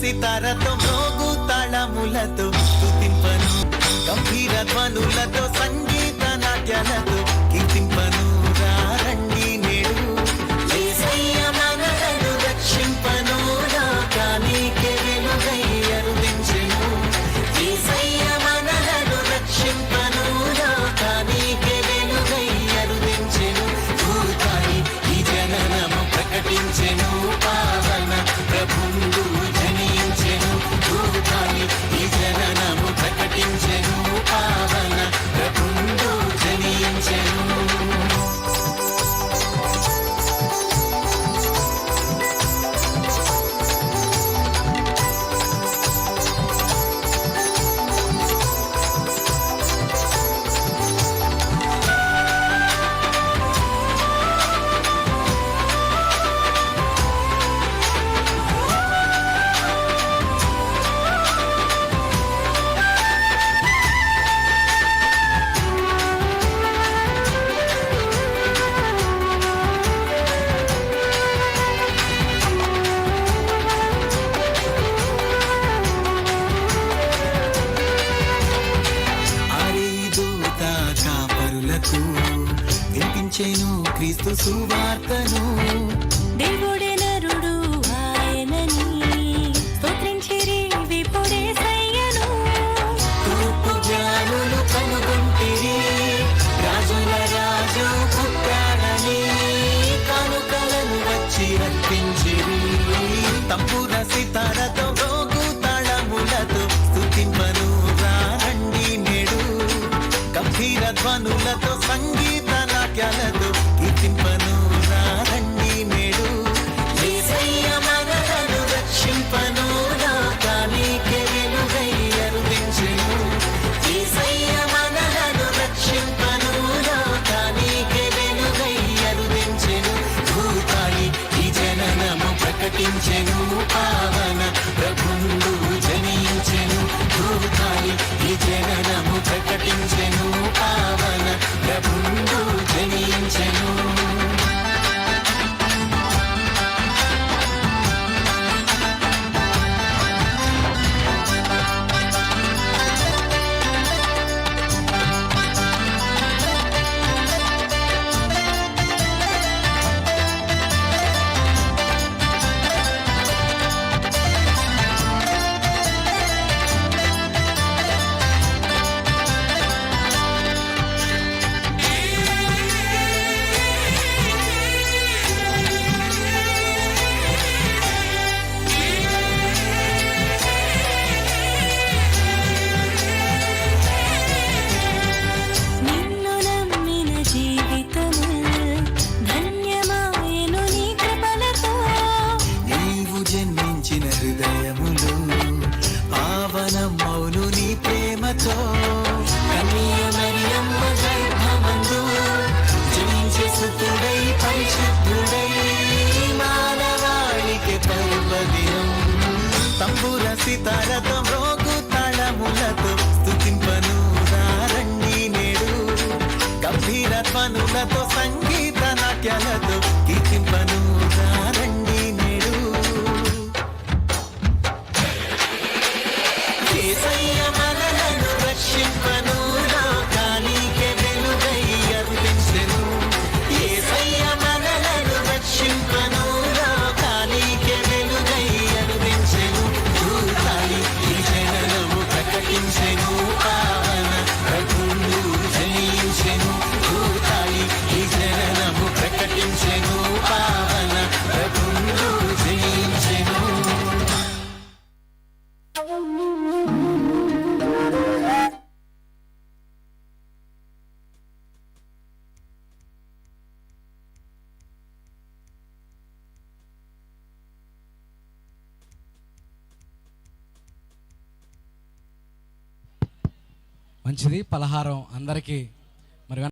సితారతో మోగు తాళములతో స్తుతింపను. గంభీర ధ్వనులతో సంగీత నాట్యాలతో కీర్తింపను. ప్రకటించేను క్రీస్తు సువార్తను. దేవుడే జనించెను పావన ప్రభుందు జనించెను భూతాలి ఈ జననము ప్రకటించెను పావన ప్రభుందు జనించెను పురసితారత మ్రోగు తళములతో స్థుతింపను రండి నేడు గంభీర ధ్వనులతో సంగీత నాట్యాలతో కీర్తింపను రండి నేడు కేసయ్య మనలను రక్షింప మంచిది. పలహారం అందరికీ